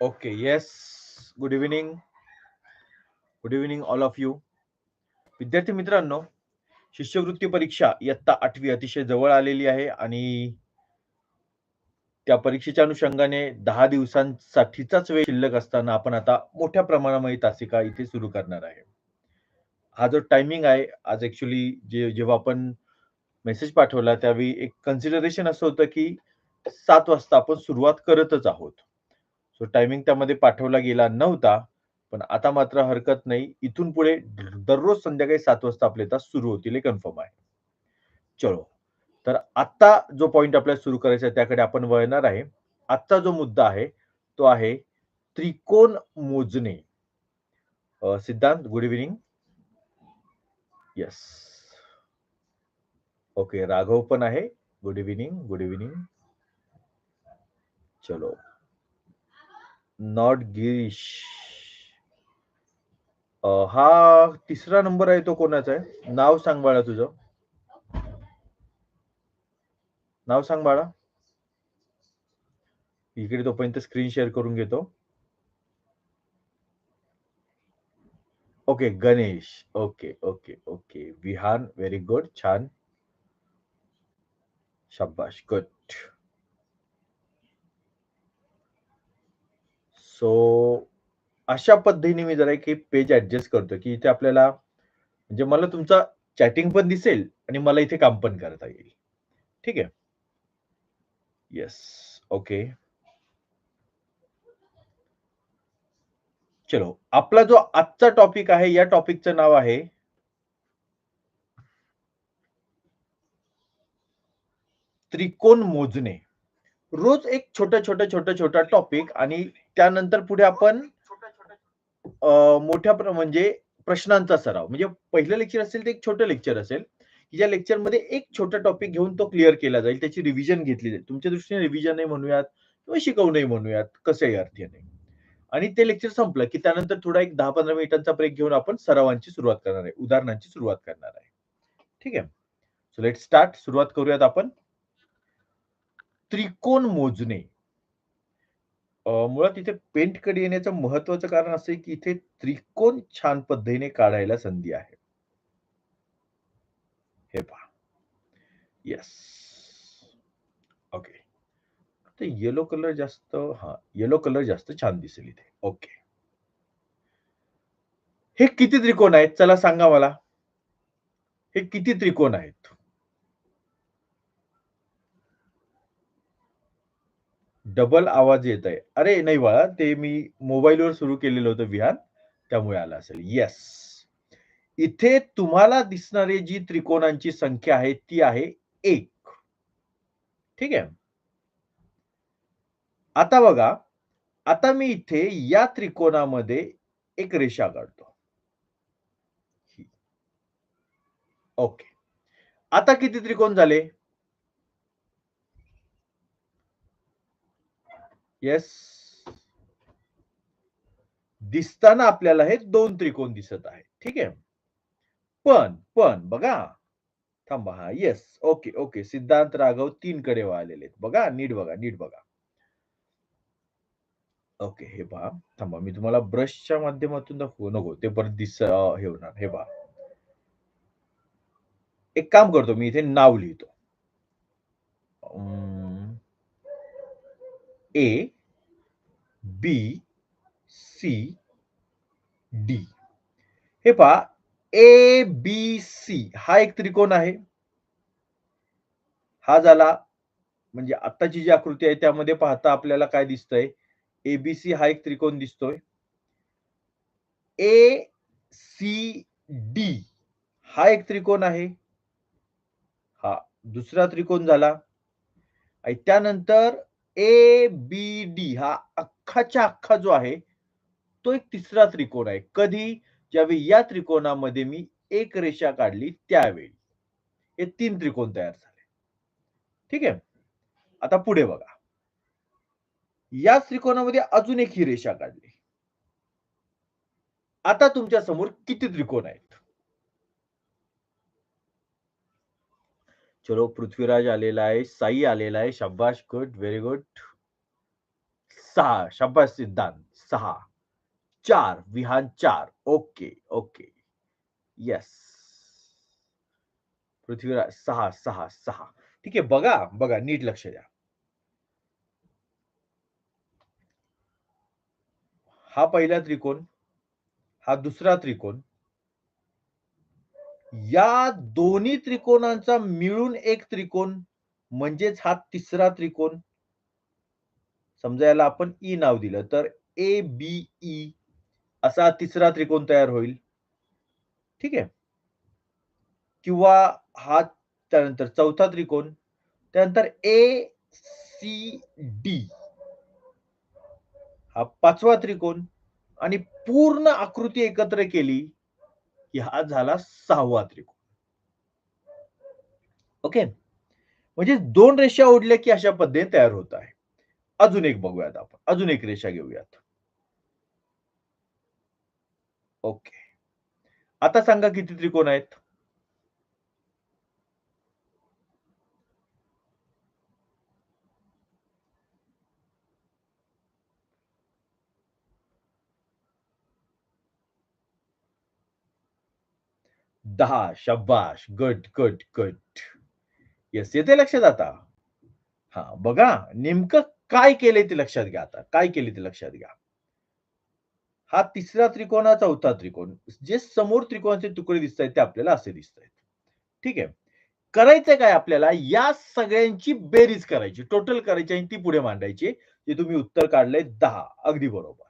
Okay, yes. Good evening good evening all of you विद्यार्थी मित्रांनो शिष्यवृत्ती परीक्षा इयत्ता आठवी अतिशय जवळ आलेली आहे आणि त्या परीक्षेच्या अनुषंगाने दहा दिवसांसाठीचाच वेळ शिल्लक असताना आपण आता मोठ्या प्रमाणामध्ये तासिका इथे सुरू करणार आहे. हा जो टायमिंग आहे आज ऍक्च्युली जे जेव्हा आपण मेसेज पाठवला त्यावेळी एक कन्सिडरेशन असं होतं की सात वाजता आपण सुरुवात करतच आहोत. सो टायमिंग त्यामध्ये पाठवला गेला नव्हता पण आता मात्र हरकत नाही. इथून पुढे दररोज संध्याकाळी सात वाजता आपले तास सुरू होतील हे कन्फर्म आहे. चलो. तर आत्ता जो पॉइंट आपल्याला सुरू करायचा आहे त्याकडे आपण वळणार आहे. आजचा जो मुद्दा आहे तो आहे त्रिकोण मोजणे. सिद्धांत good evening yes okay Raghav पण आहे. गुड इव्हिनिंग गुड इव्हिनिंग चलो. नॉट गिरीश. हा तिसरा नंबर आहे तो आहे? नाव सांग बाळा तुझं. नाव सांग बाळा. इकडे तोपर्यंत स्क्रीन शेअर करून घेतो. Okay Ganesh. Okay okay okay Vihan very good छान. शाबाश गुड सो अशा पद्धतीने मी जरा एक पेज ऍडजस्ट करतो की इथे आपल्याला म्हणजे मला तुमचा चॅटिंग पण दिसेल आणि मला इथे काम पण करता येईल. ठीक आहे? येस ओके चलो. आपला जो आजचा टॉपिक आहे या टॉपिकचं नाव आहे त्रिकोण मोजणे. रोज एक छोटा छोटा छोटा छोटा टॉपिक आणि त्यानंतर पुढे आपण मोठ्या म्हणजे प्रश्नांचा सराव. म्हणजे पहिलं लेक्चर असेल ते एक छोटं लेक्चर असेल. की ज्या लेक्चरमध्ये एक छोटा टॉपिक घेऊन तो क्लिअर केला जाईल त्याची रिव्हिजन घेतली जाईल. तुमच्या दृष्टीने रिव्हिजनही म्हणूयात किंवा शिकवणंही म्हणूयात कसंही अर्थीने आणि ते लेक्चर संपलं की त्यानंतर थोडा एक दहा पंधरा मिनिटांचा ब्रेक घेऊन आपण सरावांची सुरुवात करणार आहे. उदाहरणांची सुरुवात करणार आहे. ठीक आहे? सो लेट स्टार्ट सुरुवात करूयात आपण. त्रिकोण मोजणे. मुळात इथे पेंटकडे येण्याचं महत्वाचं कारण असं आहे की इथे त्रिकोण छान पद्धतीने काढायला संधी आहे. हे पहा. येस ओके तर येलो कलर जास्त हा येलो कलर जास्त छान दिसेल इथे. ओके हे किती त्रिकोण आहेत? चला सांगा मला. हे किती त्रिकोण आहेत? डबल आवाज येत आहे. अरे नाही बाळा ते मी मोबाईलवर सुरू केलेलं होतं विहान त्यामुळे आला असेल. येस इथे तुम्हाला दिसणारी जी त्रिकोणांची संख्या आहे ती आहे एक. ठीक आहे? आता बघा आता मी इथे या त्रिकोणामध्ये एक रेषा काढतो. ओके आता किती त्रिकोण झाले? येस दिसताना आपल्याला हे दोन त्रिकोण दिसत आहे ठीक आहे? पण पण बघा. थांबा हा. येस ओके ओके सिद्धांत राघव तीन कडे वळालेले आहेत बघा नीट बघा नीट बघा. ओके हे पहा. थांबा मी तुम्हाला ब्रशच्या माध्यमातून दाखवू. नको ते परत दिस हे होणार. हे पहा. एक काम करतो मी इथे नाव लिहितो. ए बी सी डी हे पहा ए बी सी हा एक त्रिकोण आहे. हा झाला म्हणजे आत्ताची जी आकृती आहे त्यामध्ये पाहता आपल्याला काय दिसतंय? एबीसी हा एक त्रिकोण दिसतोय. ए सी डी हा एक त्रिकोण आहे. हा दुसरा त्रिकोण झाला. आणि त्यानंतर ए बी डी हा अख्खाच्या अख्खा जो आहे तो एक तिसरा त्रिकोण आहे. कधी? ज्यावेळी या त्रिकोणामध्ये मी एक रेषा काढली त्यावेळी. हे तीन त्रिकोण तयार झाले. ठीक आहे? आता पुढे बघा. या त्रिकोणामध्ये अजून एक ही रेषा काढली. आता तुमच्यासमोर किती त्रिकोण आहेत? चलो, पृथ्वीराज आलेला आहे, साई आलेला आहे, शाबाश गुड व्हेरी गुड सहा शाबास सिद्धांत, सहा. चार, विहान चार. ओके ओके येस पृथ्वीराज सहा सहा सहा. ठीक आहे, बघा बघा, नीट लक्ष द्या. हा पहिला त्रिकोण, हा दुसरा त्रिकोण या दोन्ही त्रिकोणांचा मिळून एक त्रिकोण म्हणजेच हा तिसरा त्रिकोण. समजा याला आपण ई नाव दिलं तर ए बी ई असा तिसरा त्रिकोण तयार होईल. ठीक आहे? किंवा हा त्यानंतर चौथा त्रिकोण त्यानंतर ए सी डी हा पाचवा त्रिकोण आणि पूर्ण आकृती एकत्र केली की हा झाला सहावा त्रिकोण. ओके म्हणजे दोन रेषा ओढल्या की अशा पद्धतीने तयार होत आहे. अजून एक बघूयात आपण. अजून एक रेषा घेऊयात. ओके आता सांगा किती त्रिकोण आहेत? दहा शब्बाश गुड गुड गुड येस येते लक्षात आता. हा बघा नेमकं काय केले ते लक्षात घ्या आता. काय केले ते लक्षात घ्या. हा तिसरा त्रिकोण हा चौथा त्रिकोण. जे समोर त्रिकोणाचे तुकडे दिसत आहेत ते आपल्याला असे दिसत आहेत ठीक आहे? करायचं काय आपल्याला? या सगळ्यांची बेरीज करायची टोटल करायची आणि ती पुढे मांडायची जे तुम्ही उत्तर काढलंय दहा अगदी बरोबर.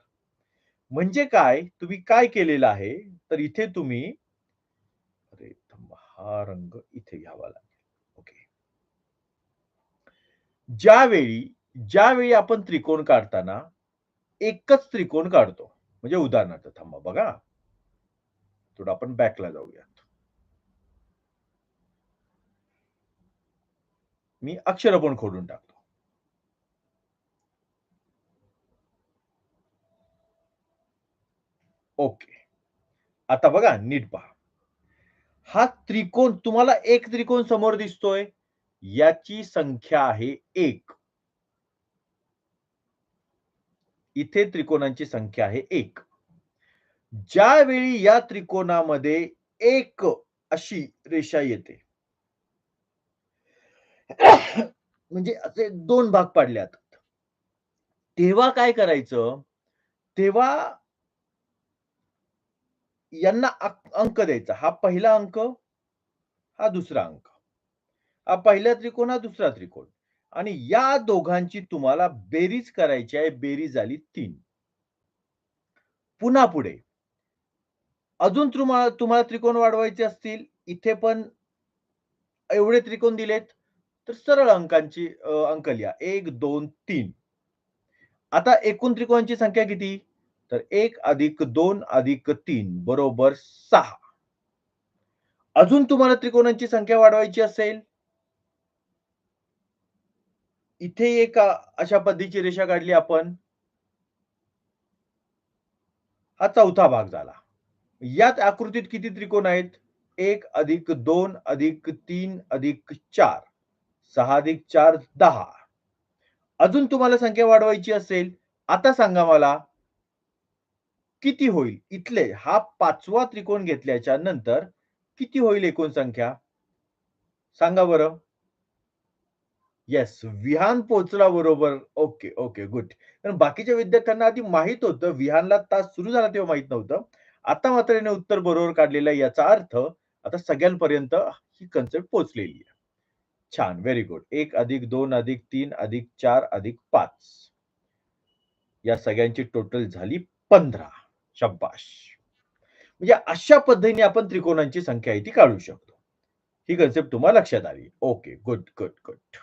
म्हणजे काय? तुम्ही काय केलेलं आहे? तर इथे तुम्ही हा रंग इथे घ्यावा लागेल. ओके ज्यावेळी ज्यावेळी आपण त्रिकोण काढताना एकच त्रिकोण काढतो म्हणजे उदाहरणार्थ थांबा बघा. थोडं आपण बॅकला जाऊयात. मी अक्षर पण खोडून टाकतो. ओके आता बघा नीट पहा. हा त्रिकोण तुम्हाला एक त्रिकोण समोर दिसतोय याची संख्या आहे एक. इथे त्रिकोणांची संख्या आहे एक. ज्यावेळी या त्रिकोणामध्ये एक अशी रेषा येते म्हणजे असे दोन भाग पाडल्यात. तेव्हा काय करायचं? तेव्हा यांना अंक द्यायचा. हा पहिला अंक हा दुसरा अंक. हा पहिला त्रिकोण हा दुसरा त्रिकोण. आणि या दोघांची तुम्हाला बेरीज करायची आहे. बेरीज झाली तीन. पुन्हा पुढे. अजून तुम्हाला तुम्हाला त्रिकोण वाढवायचे असतील. इथे पण एवढे त्रिकोण दिलेत. तर सरळ अंकांची अंक लिहा. एक दोन तीन. आता एकूण त्रिकोणांची संख्या किती? तर एक अधिक दोन अधिक तीन बरोबर सहा. अजून तुम्हाला त्रिकोणांची संख्या वाढवायची असेल? इथे एक अशा पद्धतीची रेषा काढली आपण. हा चौथा भाग झाला. यात आकृतीत किती त्रिकोण आहेत? एक अधिक दोन अधिक तीन अधिक चार. सहा अधिक चार दहा. अजून तुम्हाला संख्या वाढवायची असेल आता सांगा मला किती होईल? इथले हा पाचवा त्रिकोण घेतल्याच्या नंतर किती होईल एकूण संख्या? सांगा बरं. येस विहान पोहोचला बरोबर. ओके ओके गुड कारण बाकीच्या विद्यार्थ्यांना आधी माहीत होतं विहानला तास सुरू झाला तेव्हा माहीत नव्हतं. आता मात्र याने उत्तर बरोबर काढलेलं आहे याचा अर्थ आता सगळ्यांपर्यंत ही कन्सेप्ट पोहोचलेली आहे. छान व्हेरी गुड एक अधिक दोन अधिक तीन अधिक चार अधिक पाच. या सगळ्यांची टोटल झाली पंधरा. शब्बाश म्हणजे अशा पद्धतीने आपण त्रिकोणांची संख्या आहे ती काढू शकतो. ही कन्सेप्ट तुम्हाला लक्षात आली. ओके गुड गुड गुड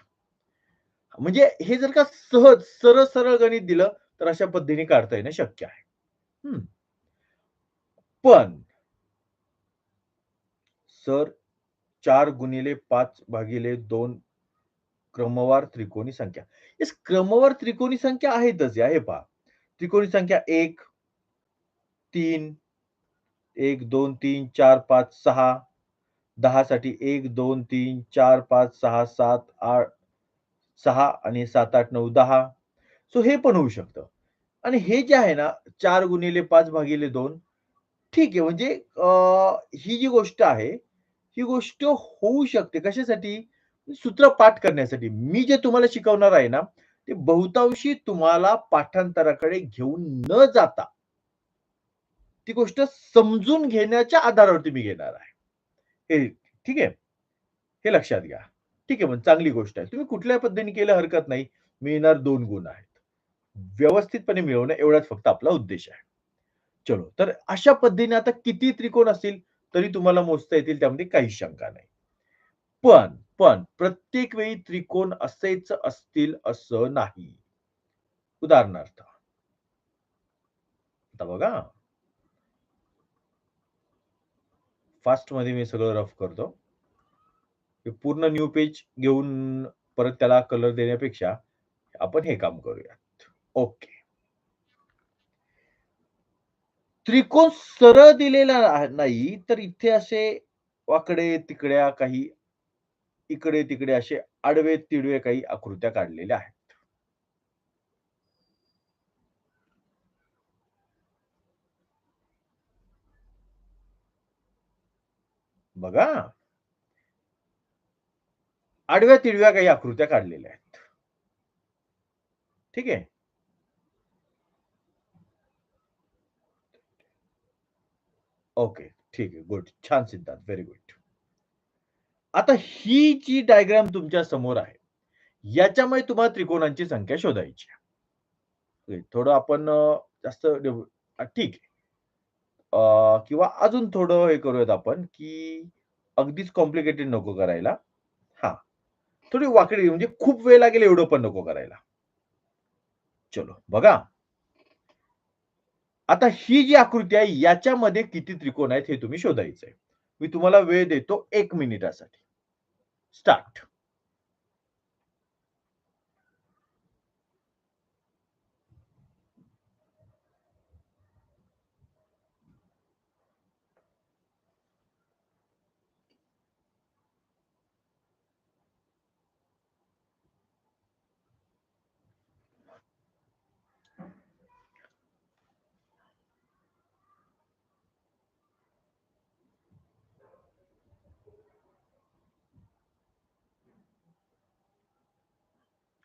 म्हणजे हे जर का सहज सरळ सरळ गणित दिलं तर अशा पद्धतीने काढता येणं शक्य आहे. पण सर चार गुणिले पाच भागिले दोन क्रमवार त्रिकोणी संख्या. क्रमवार त्रिकोणी संख्या आहेतच आहे पहा. त्रिकोणी संख्या एक तीन एक दोन तीन चार पाच सहा दहासाठी एक दोन तीन चार पाच सहा सात आठ सहा आणि सात आठ नऊ दहा सो हे पण होऊ शकतं. आणि हे जे आहे ना चार गुणिले पाच भागिले दोन ठीक आहे म्हणजे ही जी गोष्ट आहे, ही गोष्ट होऊ शकते. कशासाठी? सूत्र पाठ करण्यासाठी. मी जे तुम्हाला शिकवणार आहे ना, ते बहुतांशी तुम्हाला पाठांतराकडे घेऊन न जाता ती गोष्ट समजून घेण्याच्या आधारावरती मी घेणार आहे. हे ठीक आहे? हे लक्षात घ्या. ठीक आहे, मग चांगली गोष्ट आहे. तुम्ही कुठल्या पद्धतीने केलं हरकत नाही. मिळणार दोन गुण आहेत. व्यवस्थितपणे मिळवणं एवढाच फक्त आपला उद्देश आहे. चलो, तर अशा पद्धतीने आता किती त्रिकोण असतील तरी तुम्हाला मोजता येतील त्यामध्ये काही शंका नाही. पण, पण प्रत्येक वेळी त्रिकोण असेच असतील असं नाही. उदाहरणार्थ आता बघा. फास्टमध्ये मी सगळं रफ करतो. पूर्ण न्यू पेज घेऊन परत त्याला कलर देण्यापेक्षा आपण हे काम करूयात. ओके. त्रिकोण सरळ दिलेला नाही, तर इथे असे वाकडे-तिकड्या काही इकडे-तिकडे असे आडवे-तिडवे काही आकृत्या काढलेल्या आहेत. बघा. आडव्या-तिडव्या काही आकृत्या काढलेल्या आहेत. ठीक आहे? ओके. ठीक आहे. गुड. छान सिद्धांत. Very good. आता ही जी डायग्राम तुमच्यासमोर आहे, याच्यामुळे तुम्हाला त्रिकोणांची संख्या शोधायची थोडं आपण जास्त ठीक आहे. अ, किंवा अजून थोडं हे करूयात आपण, की अगदीच कॉम्प्लिकेटेड नको करायला. हां. थोडी वाकडी म्हणजे खूप वेळ लागेल एवढं पण नको करायला. चलो, बघा. आता ही जी आकृती आहे याच्यामध्ये किती त्रिकोण आहेत हे तुम्ही शोधायचं आहे. मी तुम्हाला वेळ देतो 1 मिनिटासाठी. स्टार्ट.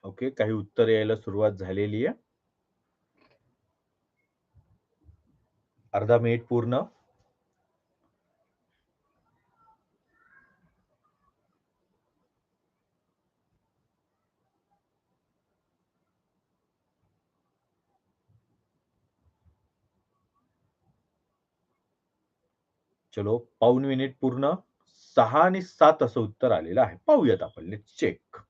ओके. काही उत्तर यायला सुरुवात झालेली आहे. अर्धा मिनिट पूर्ण. चलो, पाऊण मिनिट पूर्ण. सहा आणि सात असं उत्तर आलेलं आहे. पाहूयात आपण. चेक.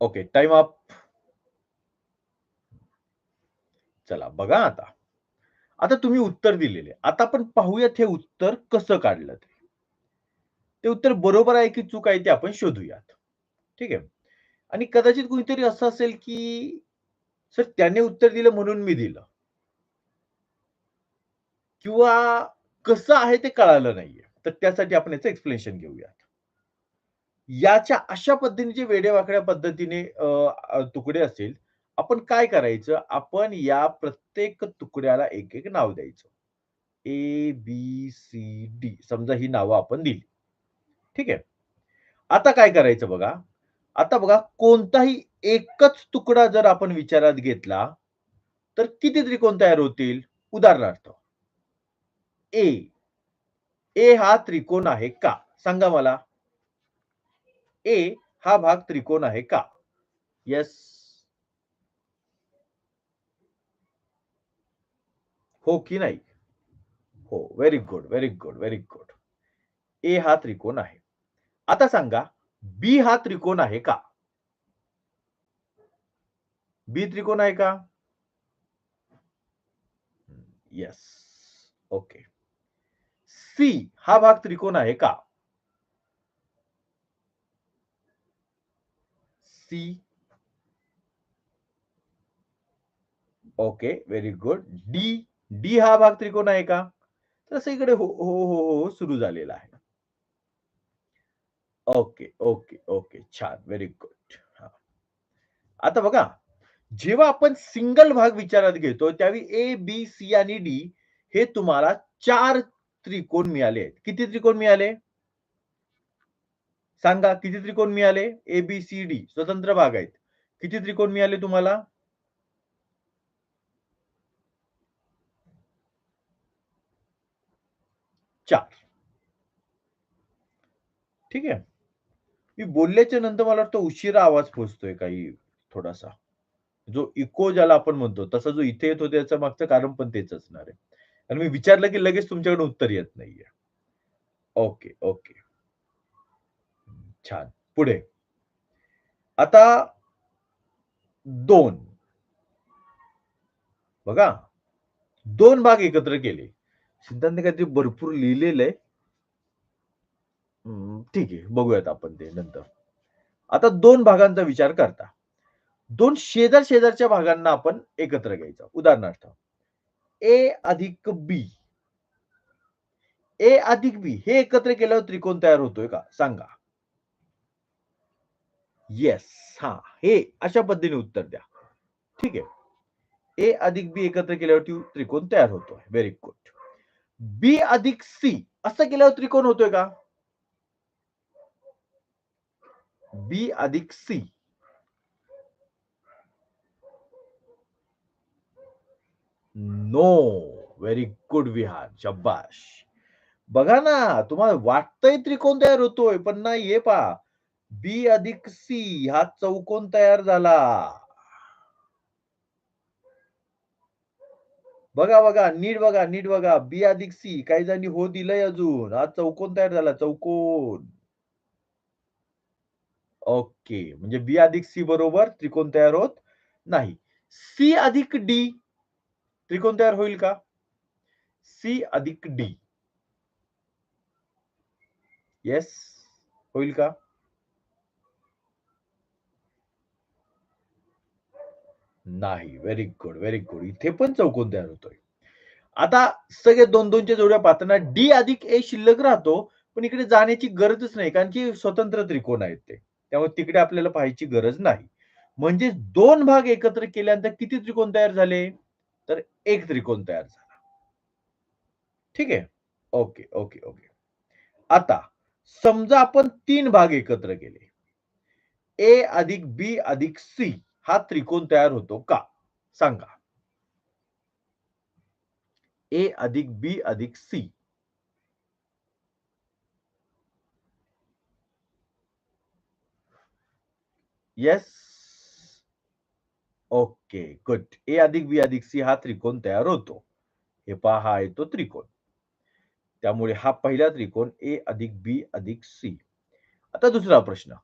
ओके. Time up. चला बघा आता. आता तुम्ही उत्तर दिलेले. आता आपण पाहूयात हे उत्तर कसं काढलं ते. ते उत्तर बरोबर आहे की चूक आहे ते आपण शोधूयात. ठीक आहे. आणि कदाचित कुणीतरी असं असेल की सर त्याने उत्तर दिलं म्हणून मी दिलं. किंवा कसं आहे ते कळालं नाहीये. तर त्यासाठी आपण याचं एक्सप्लेनेशन घेऊयात. याच्या अशा पद्धतीने वेडेवाकड्या पद्धतीने तुकडे असतील, आपण काय करायचं? आपण या प्रत्येक तुकड्याला एक-एक नाव द्यायचं. A, B, C, D. समजा ही नावं आपण दिली. ठीक आहे. आता काय करायचं बघा. आता बघा कोणताही एकच तुकडा जर आपण विचारात घेतला, तर किती त्रिकोण तयार होतील? उदाहरणार्थ ए. ए हा त्रिकोण आहे का? सांगा मला. ए हा भाग त्रिकोण आहे का? यस हो की नाही? हो. Very good, very good, very good. A हा त्रिकोण आहे. आता सांगा बी हा त्रिकोण आहे का? बी त्रिकोण आहे का? Yes okay. सी हा भाग त्रिकोण आहे का? C. Okay. Very good. D. D हा भाग त्रिकोण आहे का? तसं इकडे हो, हो, हो, हो, सुरू झालेला आहे. Okay, okay, okay. छान. Very good. आता बघा, जेव्हा आपण सिंगल भाग विचारात घेतो, त्यावेळी ए, बी, सी आणि डी हे तुम्हाला चार त्रिकोण मिळाले आहेत. किती त्रिकोण मिळाले? सांगा किती त्रिकोण मिळाले? ए, बी, सी, डी स्वतंत्र भाग आहेत. किती त्रिकोण मिळाले तुम्हाला? चार. ठीक आहे. मी बोलल्याच्या नंतर मला वाटतं उशिरा आवाज पोहोचतोय काही थोडासा. जो इको ज्याला आपण म्हणतो, तसा जो इथे येतो त्याचं मागचं कारण पण तेच असणार आहे. आणि मी विचारलं की लगेच तुमच्याकडे उत्तर येत नाहीये. Okay, okay. छान. पुढे. आता दोन बघा, दोन भाग एकत्र केले. सिद्धांत काहीतरी भरपूर लिहिलेलं आहे. ठीक आहे. बघूयात आपण ते नंतर. आता दोन भागांचा विचार करता. दोन शेजार-शेजारच्या भागांना आपण एकत्र घ्यायचं. उदाहरणार्थ ए अधिक बी. ए अधिक बी हे एकत्र केल्यावर त्रिकोण तयार होतोय का? सांगा. येस. हाँ, हे अशा पद्धतीने उत्तर द्या. ठीक आहे. ए अधिक बी एकत्र केल्यावरती त्रिकोण तयार होतोय. Very good. बी अधिक सी असं त्रिकोण होतोय का? बी अधिक C. No. Very good Vihar शाब्बास. बघा ना, तुम्हाला वाटतंय त्रिकोण तयार होतोय, पण नाही हे पहा. बी अधिक सी हा चौकोन तयार झाला. बघा, बघा. नीट बघा, नीट बघा. बी अधिक सी काही जणी हो दिलंय अजून. हा चौकोन तयार झाला, चौकोन. ओके. म्हणजे बी अधिक सी बरोबर त्रिकोण तयार होत नाही. सी अधिक डी त्रिकोण तयार होईल का? सी अधिक डी. येस. होईल का? नाही. Very good, very good. इथे पण चौकोन तयार होतोय. आता सगळे 2-2च्या जोड्या पाहताना डी अधिक ए शिल्लक राहतो, पण इकडे जाण्याची गरजच नाही कारण की स्वतंत्र त्रिकोण आहेत ते. त्यामुळे तिकडे आपल्याला पाहायची गरज नाही. म्हणजे दोन भाग एकत्र केल्यानंतर किती त्रिकोण तयार झाले? तर एक त्रिकोण तयार झाला. ठीक आहे. Okay, okay, okay. आता समजा आपण तीन भाग एकत्र केले. ए अधिक बी अधिक सी हा त्रिकोण तयार होतो का? सांगा. ए अधिक बी अधिक C. Yes. Okay, good. A अधिक बी अधिक सी हा त्रिकोण तयार होतो. हे पहा हा आहे तो त्रिकोण. त्यामुळे हा पहिला त्रिकोण ए अधिक बी अधिक सी. आता दुसरा प्रश्न.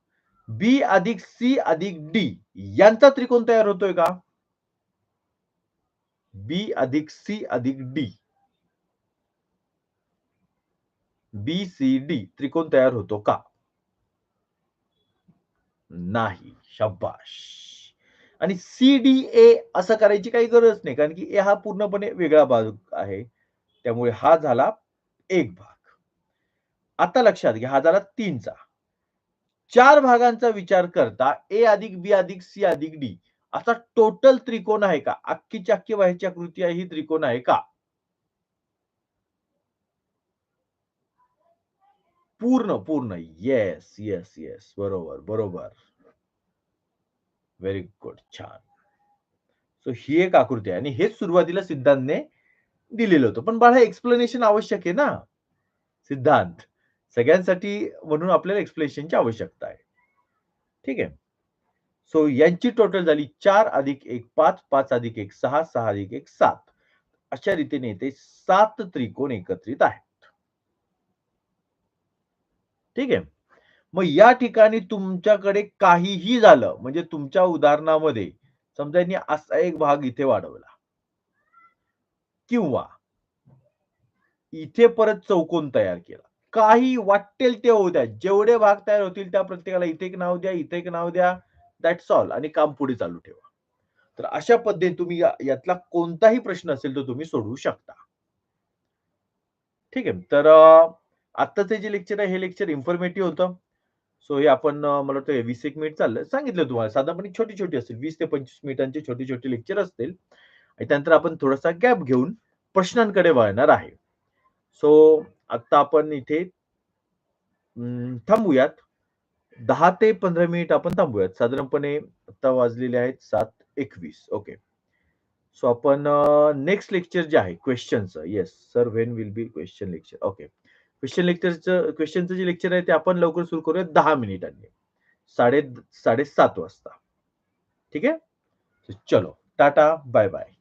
बी अधिक सी अधिक डी यांचा त्रिकोण तयार होतोय का? बी अधिक सी अधिक डी. बी, सी, डी त्रिकोण तयार होतो का? नाही. शब्बाश आणि सी, डी, ए असं करायची काही गरज नाही. कारण की ए हा पूर्णपणे वेगळा भाग आहे. त्यामुळे हा झाला एक भाग. आता लक्षात घ्या, हा झाला तीनचा चार भागांचा विचार करता ए अधिक बी अधिक सी अधिक डी असा टोटल त्रिकोण आहे का? अख्खी अख्खी बाहेरची आकृती आहे ही त्रिकोण आहे का? पूर्ण, पूर्ण. Yes, yes, yes. बरोबर, बरोबर. Very good. छान. सो ही एक आकृती आहे आणि हेच सुरुवातीला सिद्धांतने दिलेलं होतं. पण बाळा एक्सप्लेनेशन आवश्यक आहे ना. सिद्धांत. सगळ्यांसाठी म्हणून आपल्याला एक्सप्लेनेशनची आवश्यकता आहे. ठीक आहे. सो यांची टोटल झाली चार अधिक 1 5, 5 अधिक 1 6, 6 अधिक 1 7. अशा रीतीने ते सात त्रिकोण एकत्रित आहेत. ठीक आहे. मग या ठिकाणी तुमच्याकडे काहीही झालं म्हणजे तुमच्या उदाहरणामध्ये समजा यांनी असा एक भाग इथे वाढवला. किंवा इथे परत चौकोन तयार केला. काही वाटेल ते होऊ द्या. जेवढे भाग तयार होतील त्या प्रत्येकाला इथे एक नाव द्या, इथे एक नाव द्या. दॅट्स ऑल आणि काम पुढे चालू ठेवा. तर अशा पद्धतीने तुम्ही यातला कोणताही प्रश्न असेल तर तुम्ही सोडवू शकता. ठीक आहे. तर आत्ताचे जे लेक्चर आहे, हे लेक्चर इन्फॉर्मेटिव्ह होतं. सो हे आपण मला वाटतं वीस एक मिनिट चाललं. सांगितलं तुम्हाला साधारणपणे छोटी-छोटी असतील. वीस ते 25 मिनिटांचे छोटे-छोटे लेक्चर असतील आणि त्यानंतर आपण थोडासा गॅप घेऊन प्रश्नांकडे वळणार आहे. सो आत्ता आपण इथे थांबूयात. दहा ते 15 मिनिट आपण थांबूयात. साधारणपणे आता वाजलेले आहेत 7:21 ओके. सो आपण नेक्स्ट लेक्चर जे आहे क्वेश्चनचं yes sir when will be question lecture okay. Question लेक्चरचं क्वेश्चनचं जे लेक्चर आहे ते आपण लवकर सुरू करूया दहा मिनिटांनी. साडे 7:30 वाजता. ठीक आहे? चलो टाटा, बाय-बाय.